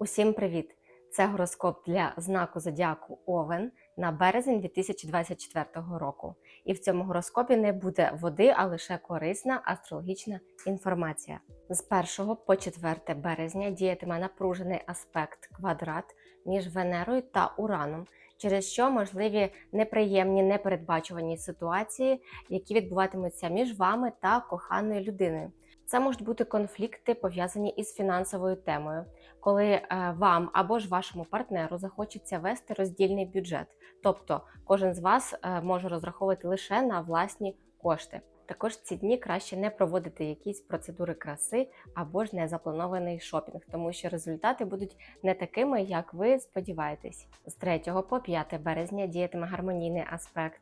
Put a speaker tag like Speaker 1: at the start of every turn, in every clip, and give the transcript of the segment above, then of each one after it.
Speaker 1: Усім привіт! Це гороскоп для знаку зодіаку Овен на березень 2024 року. І в цьому гороскопі не буде води, а лише корисна астрологічна інформація. З 1 по 4 березня діятиме напружений аспект квадрат між Венерою та Ураном, через що можливі неприємні непередбачувані ситуації, які відбуватимуться між вами та коханою людиною. Це можуть бути конфлікти, пов'язані із фінансовою темою, коли е, вам або ж вашому партнеру захочеться вести роздільний бюджет. Тобто кожен з вас е, може розраховувати лише на власні кошти. Також ці дні краще не проводити якісь процедури краси або ж незапланований шопінг, тому що результати будуть не такими, як ви сподіваєтесь. З 3 по 5 березня діятиме гармонійний аспект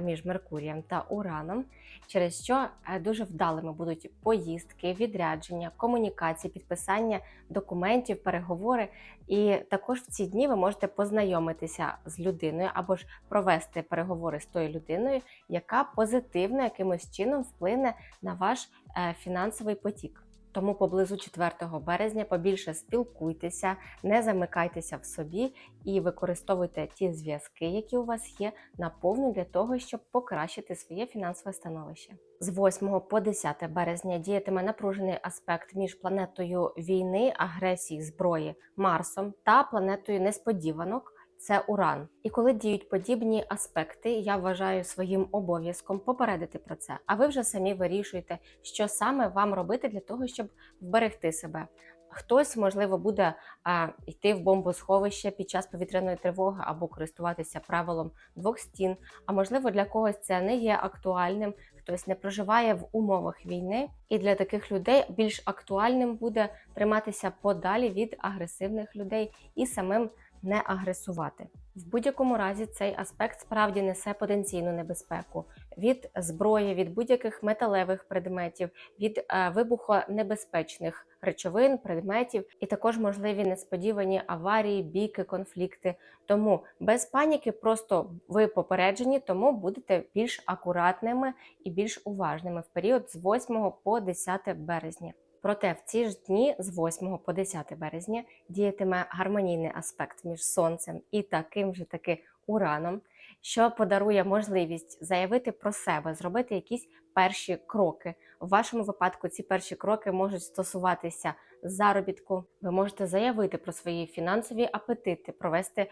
Speaker 1: між Меркурієм та Ураном, через що е, дуже вдалими будуть поїздки, відрядження, комунікації, підписання документів, переговори. І також в ці дні ви можете познайомитися з людиною або ж провести переговори з тою людиною, яка позитивно якимось чином вплине на ваш е, фінансовий потік. Тому поблизу 4 березня побільше спілкуйтеся, не замикайтеся в собі і використовуйте ті зв'язки, які у вас є, наповну для того, щоб покращити своє фінансове становище. З 8 по 10 березня діятиме напружений аспект між планетою війни, агресії, зброї Марсом та планетою несподіванок це уран. І коли діють подібні аспекти, я вважаю своїм обов'язком попередити про це. А ви вже самі вирішуєте, що саме вам робити для того, щоб вберегти себе. Хтось, можливо, буде а, йти в бомбосховище під час повітряної тривоги або користуватися правилом двох стін. А можливо, для когось це не є актуальним, хтось не проживає в умовах війни, і для таких людей більш актуальним буде триматися подалі від агресивних людей і самим не агресувати. В будь-якому разі цей аспект справді несе потенційну небезпеку від зброї, від будь-яких металевих предметів, від е, вибухонебезпечних речовин, предметів, і також можливі несподівані аварії, бійки, конфлікти. Тому без паніки, просто ви попереджені, тому будете більш акуратними і більш уважними в період з 8 по 10 березня. Проте в ці ж дні з 8 по 10 березня діятиме гармонійний аспект між сонцем і таким же таки ураном, що подарує можливість заявити про себе, зробити якісь перші кроки. У вашому випадку ці перші кроки можуть стосуватися заробітку. Ви можете заявити про свої фінансові апетити, провести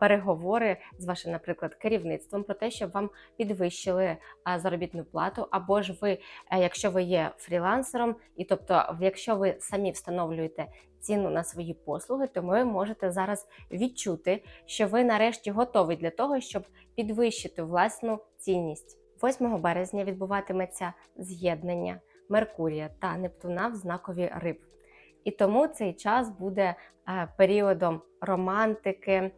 Speaker 1: переговори з вашим, наприклад, керівництвом про те, щоб вам підвищили заробітну плату, або ж ви, а, якщо ви є фрілансером, і тобто, якщо ви самі встановлюєте ціну на свої послуги, то ви можете зараз відчути, що ви нарешті готові для того, щоб підвищити власну цінність. 8 березня відбуватиметься з'єднання Меркурія та Нептуна в знакові риб. І тому цей час буде періодом романтики, е,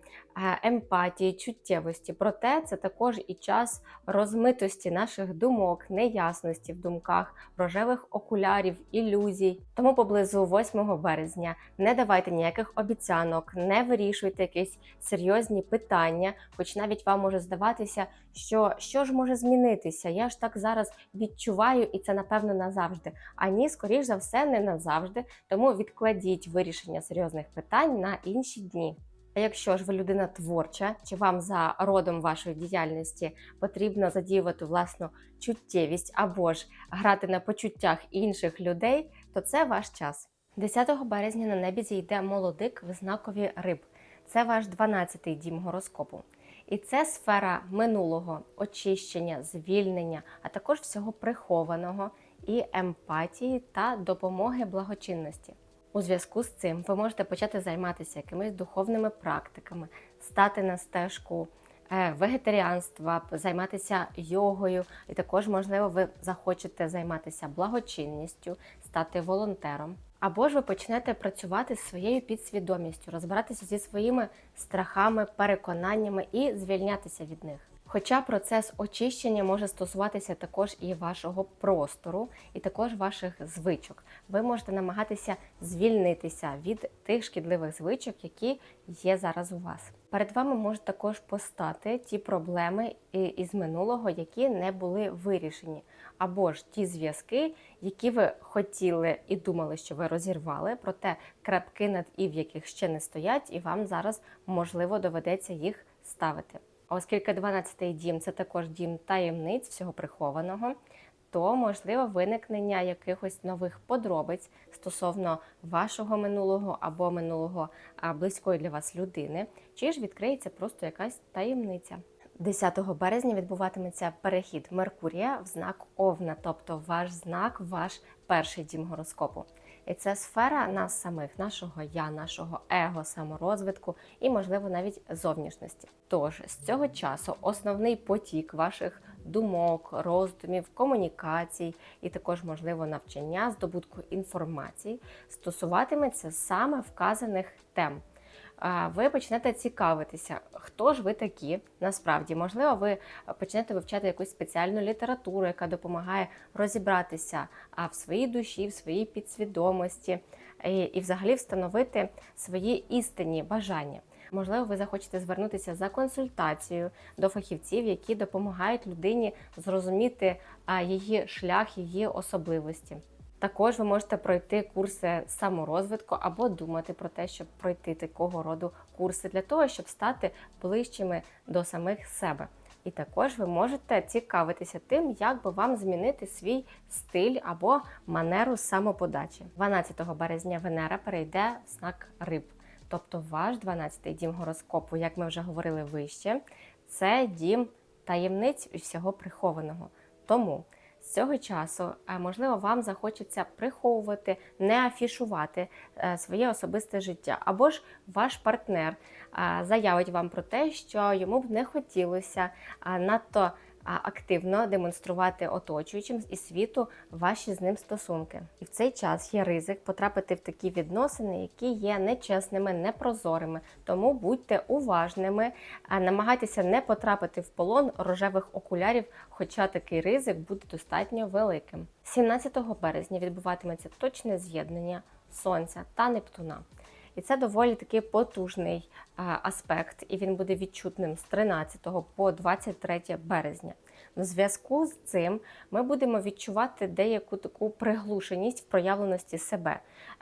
Speaker 1: емпатії, чуттєвості. Проте це також і час розмитості наших думок, неясності в думках, рожевих окулярів, ілюзій. Тому поблизу 8 березня не давайте ніяких обіцянок, не вирішуйте якісь серйозні питання, хоч навіть вам може здаватися, що що ж може змінитися. Я ж так зараз відчуваю, і це напевно назавжди. А ні, скоріш за все, не назавжди. Тому відкладіть вирішення серйозних питань на інші дні. А якщо ж ви людина творча, чи вам за родом вашої діяльності потрібно задіювати власну чуттєвість або ж грати на почуттях інших людей, то це ваш час. 10 березня на небі зійде молодик в знакові риб. Це ваш 12-й дім гороскопу. І це сфера минулого, очищення, звільнення, а також всього прихованого і емпатії та допомоги благочинності. У зв'язку з цим ви можете почати займатися якимись духовними практиками, стати на стежку е, вегетаріанства, займатися йогою, і також, можливо, ви захочете займатися благочинністю, стати волонтером. Або ж ви почнете працювати з своєю підсвідомістю, розбиратися зі своїми страхами, переконаннями і звільнятися від них. Хоча процес очищення може стосуватися також і вашого простору, і також ваших звичок. Ви можете намагатися звільнитися від тих шкідливих звичок, які є зараз у вас. Перед вами можуть також постати ті проблеми із минулого, які не були вирішені, або ж ті зв'язки, які ви хотіли і думали, що ви розірвали, проте крапки над і в яких ще не стоять, і вам зараз можливо доведеться їх ставити. Оскільки 12-й дім це також дім таємниць всього прихованого, то можливо виникнення якихось нових подробиць стосовно вашого минулого або минулого близької для вас людини, чи ж відкриється просто якась таємниця. 10 березня відбуватиметься перехід Меркурія в знак Овна, тобто ваш знак, ваш перший дім гороскопу. І це сфера нас самих, нашого я, нашого его, саморозвитку і, можливо, навіть зовнішності. Тож з цього часу основний потік ваших думок, роздумів, комунікацій і також, можливо, навчання, здобутку інформації стосуватиметься саме вказаних тем. Ви почнете цікавитися, хто ж ви такі насправді. Можливо, ви почнете вивчати якусь спеціальну літературу, яка допомагає розібратися в своїй душі, в своїй підсвідомості і, і взагалі встановити свої істинні бажання. Можливо, ви захочете звернутися за консультацією до фахівців, які допомагають людині зрозуміти її шлях, її особливості. Також ви можете пройти курси саморозвитку або думати про те, щоб пройти такого роду курси для того, щоб стати ближчими до самих себе. І також ви можете цікавитися тим, як би вам змінити свій стиль або манеру самоподачі. 12 березня Венера перейде в знак риб, тобто ваш 12-й дім гороскопу, як ми вже говорили вище, це дім таємниць і всього прихованого. Тому з цього часу, е, можливо, вам захочеться приховувати, не афішувати е, своє особисте життя, або ж ваш партнер е, заявить вам про те, що йому б не хотілося надто активно демонструвати оточуючим і світу ваші з ним стосунки. І в цей час є ризик потрапити в такі відносини, які є нечесними, непрозорими. Тому будьте уважними, намагайтеся не потрапити в полон рожевих окулярів, хоча такий ризик буде достатньо великим. 17 березня відбуватиметься точне з'єднання Сонця та Нептуна. І це доволі таки потужний а, аспект, і він буде відчутним з 13 по 23 березня. В зв'язку з цим ми будемо відчувати деяку таку приглушеність в проявленості себе.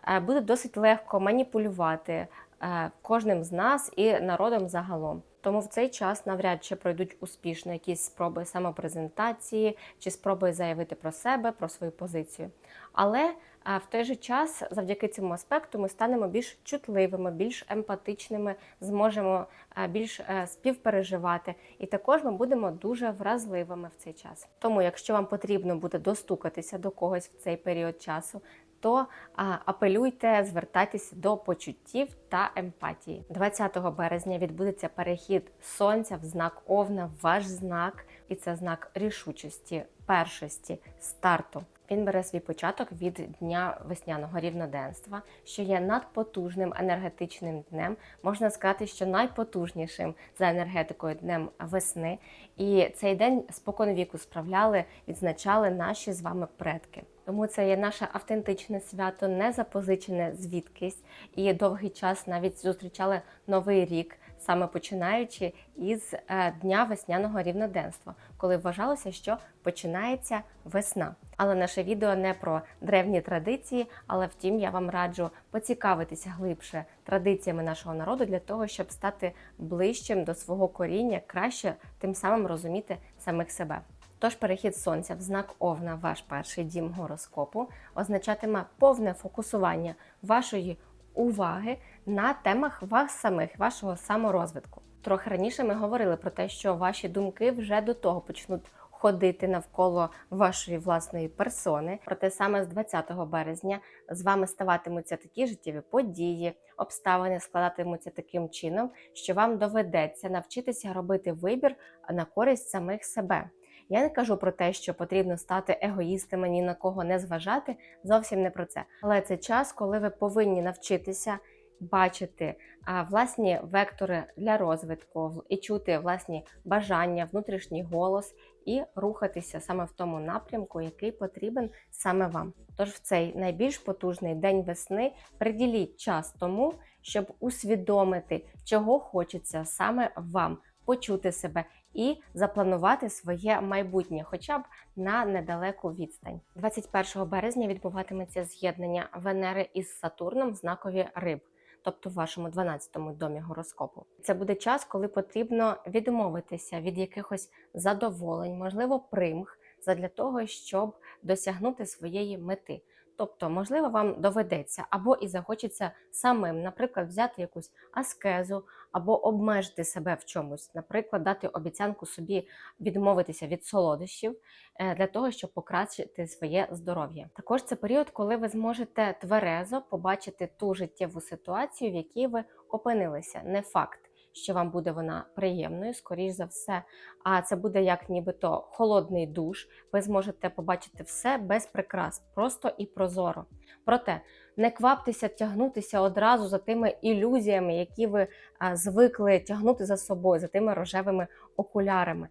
Speaker 1: Е, Буде досить легко маніпулювати е, кожним з нас і народом загалом. Тому в цей час навряд чи пройдуть успішно якісь спроби самопрезентації чи спроби заявити про себе, про свою позицію. Але а в той же час, завдяки цьому аспекту, ми станемо більш чутливими, більш емпатичними, зможемо е, більш е, співпереживати, і також ми будемо дуже вразливими в цей час. Тому, якщо вам потрібно буде достукатися до когось в цей період часу, то апелюйте, звертайтеся до почуттів та емпатії. 20 березня відбудеться перехід сонця в знак Овна, ваш знак, і це знак рішучості, першості, старту. Він бере свій початок від дня весняного рівноденства, що є надпотужним енергетичним днем, можна сказати, що найпотужнішим за енергетикою днем весни. І цей день споконвіку справляли, відзначали наші з вами предки. Тому це є наше автентичне свято, не запозичене звідкись, і довгий час навіть зустрічали новий рік, саме починаючи із е, дня весняного рівноденства, коли вважалося, що починається весна. Але наше відео не про древні традиції, але втім я вам раджу поцікавитися глибше традиціями нашого народу для того, щоб стати ближчим до свого коріння, краще тим самим розуміти самих себе. Тож перехід сонця в знак Овна, ваш перший дім гороскопу, означатиме повне фокусування вашої уваги на темах вас самих, вашого саморозвитку. Трохи раніше ми говорили про те, що ваші думки вже до того почнуть ходити навколо вашої власної персони. Проте саме з 20 березня з вами ставатимуться такі життєві події, обставини складатимуться таким чином, що вам доведеться навчитися робити вибір на користь самих себе. Я не кажу про те, що потрібно стати егоїстами, ні на кого не зважати. Зовсім не про це. Але це час, коли ви повинні навчитися бачити власні вектори для розвитку і чути власні бажання, внутрішній голос і рухатися саме в тому напрямку, який потрібен саме вам. Тож в цей найбільш потужний день весни приділіть час тому, щоб усвідомити, чого хочеться саме вам, почути себе і запланувати своє майбутнє, хоча б на недалеку відстань. 21 березня відбуватиметься з'єднання Венери із Сатурном в знакові риб. Тобто в вашому 12-му домі гороскопу. Це буде час, коли потрібно відмовитися від якихось задоволень, можливо, примх, задля того, щоб досягнути своєї мети. Тобто, можливо, вам доведеться або і захочеться самим, наприклад, взяти якусь аскезу, або обмежити себе в чомусь, наприклад, дати обіцянку собі відмовитися від солодощів е, для того, щоб покращити своє здоров'я. Також це період, коли ви зможете тверезо побачити ту життєву ситуацію, в якій ви опинилися. Не факт. Що вам буде вона приємною, скоріш за все, а це буде як нібито холодний душ. Ви зможете побачити все без прикрас, просто і прозоро. Проте не кваптеся тягнутися одразу за тими ілюзіями, які ви звикли тягнути за собою, за тими рожевими окулярами.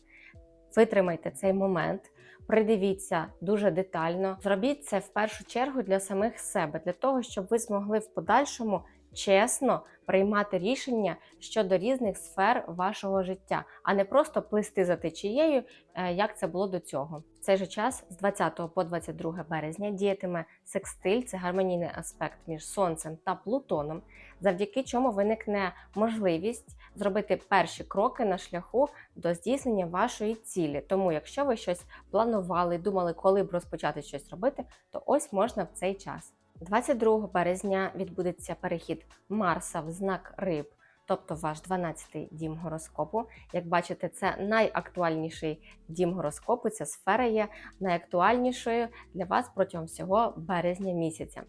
Speaker 1: Витримайте цей момент, придивіться дуже детально. Зробіть це в першу чергу для самих себе, для того, щоб ви змогли в подальшому чесно приймати рішення щодо різних сфер вашого життя, а не просто плисти за течією, е, як це було до цього. В цей же час з 20 по 22 березня діятиме секстиль, це гармонійний аспект між сонцем та Плутоном, завдяки чому виникне можливість зробити перші кроки на шляху до здійснення вашої цілі. Тому, якщо ви щось планували, думали, коли б розпочати щось робити, то ось можна в цей час. 22 березня відбудеться перехід Марса в знак риб, тобто ваш 12-й дім гороскопу. Як бачите, це найактуальніший дім гороскопу. Ця сфера є найактуальнішою для вас протягом всього березня місяця.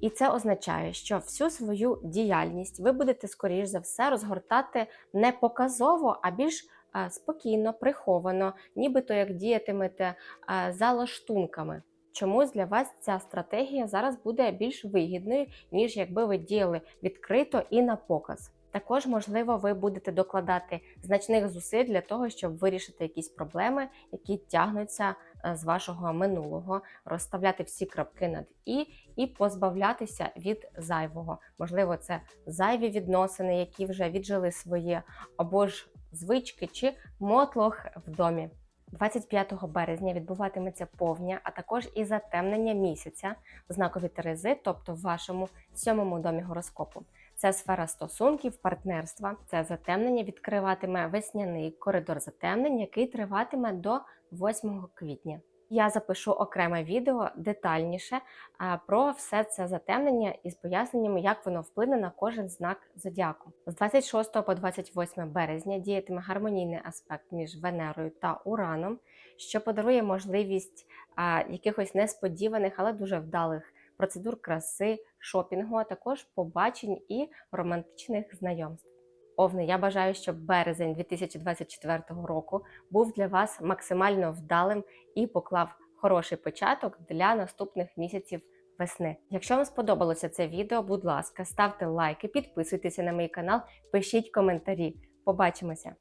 Speaker 1: І це означає, що всю свою діяльність ви будете, скоріш за все, розгортати не показово, а більш е, спокійно, приховано, нібито як діятимете е, за лаштунками. Чомусь для вас ця стратегія зараз буде більш вигідною, ніж якби ви діяли відкрито і на показ. Також, можливо, ви будете докладати значних зусиль для того, щоб вирішити якісь проблеми, які тягнуться е, з вашого минулого, розставляти всі крапки над і і позбавлятися від зайвого. Можливо, це зайві відносини, які вже віджили своє, або ж звички чи мотлох в домі. 25 березня відбуватиметься повня, а також і затемнення місяця в знакові Терези, тобто в вашому сьомому домі гороскопу. Це сфера стосунків, партнерства. Це затемнення відкриватиме весняний коридор затемнень, який триватиме до 8 квітня. Я запишу окреме відео детальніше про все це затемнення із поясненнями, як воно вплине на кожен знак зодіаку. З 26 по 28 березня діятиме гармонійний аспект між Венерою та Ураном, що подарує можливість якихось несподіваних, але дуже вдалих процедур краси, шопінгу, а також побачень і романтичних знайомств. Овни, я бажаю, щоб березень 2024 року був для вас максимально вдалим і поклав хороший початок для наступних місяців весни. Якщо вам сподобалося це відео, будь ласка, ставте лайки, підписуйтеся на мій канал, пишіть коментарі. Побачимося!